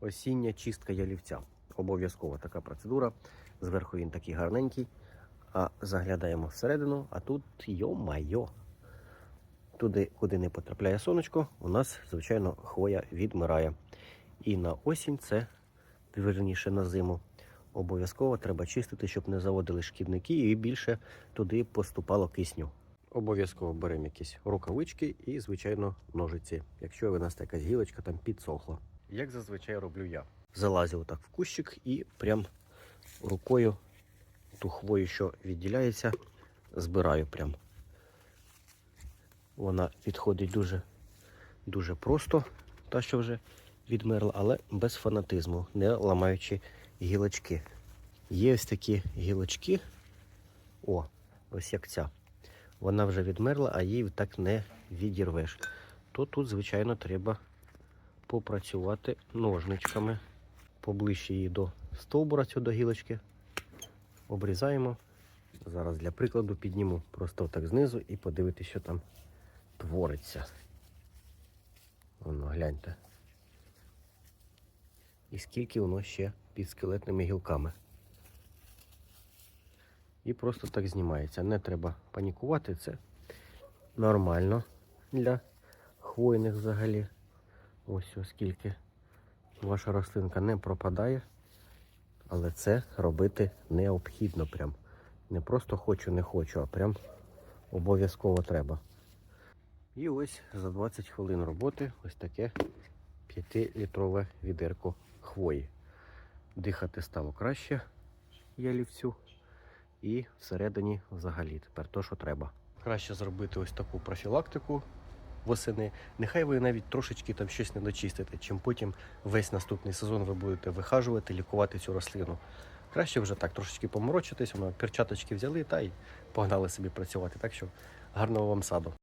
Осіння чистка ялівця. Обов'язкова така процедура. Зверху він такий гарненький. А заглядаємо всередину, а тут йо-майо. Туди, куди не потрапляє сонечко, у нас, звичайно, хвоя відмирає. І на осінь це, вірніше на зиму, обов'язково треба чистити, щоб не заводили шкідники і більше туди поступало кисню. Обов'язково беремо якісь рукавички і, звичайно, ножиці, якщо у нас якась гілочка там підсохла. Як зазвичай роблю я. Залазю отак в кущик і прям рукою ту хвою, що відділяється, збираю прям. Вона підходить дуже, дуже просто, та що вже відмерла, але без фанатизму, не ламаючи гілочки. Є ось такі гілочки. О, ось як ця. Вона вже відмерла, а її так не відірвеш. То тут, звичайно, треба попрацювати ножничками поближче її до стовбура цю до гілочки. Обрізаємо. Зараз для прикладу підніму просто так знизу і подивитися, що там твориться. Воно, гляньте. І скільки воно ще під скелетними гілками. І просто так знімається. Не треба панікувати, це нормально для хвойних взагалі. Ось оскільки ваша рослинка не пропадає, але це робити необхідно прям. Не просто хочу, не хочу, а прям обов'язково треба. І ось за 20 хвилин роботи ось таке 5-літрове відерко хвої. Дихати стало краще ялівцю. І всередині взагалі тепер то, що треба. Краще зробити ось таку профілактику восени. Нехай ви навіть трошечки там щось не дочистите, чим потім весь наступний сезон ви будете вихажувати, лікувати цю рослину. Краще вже так трошечки поморочитись, перчаточки взяли та й погнали собі працювати. Так що гарного вам саду.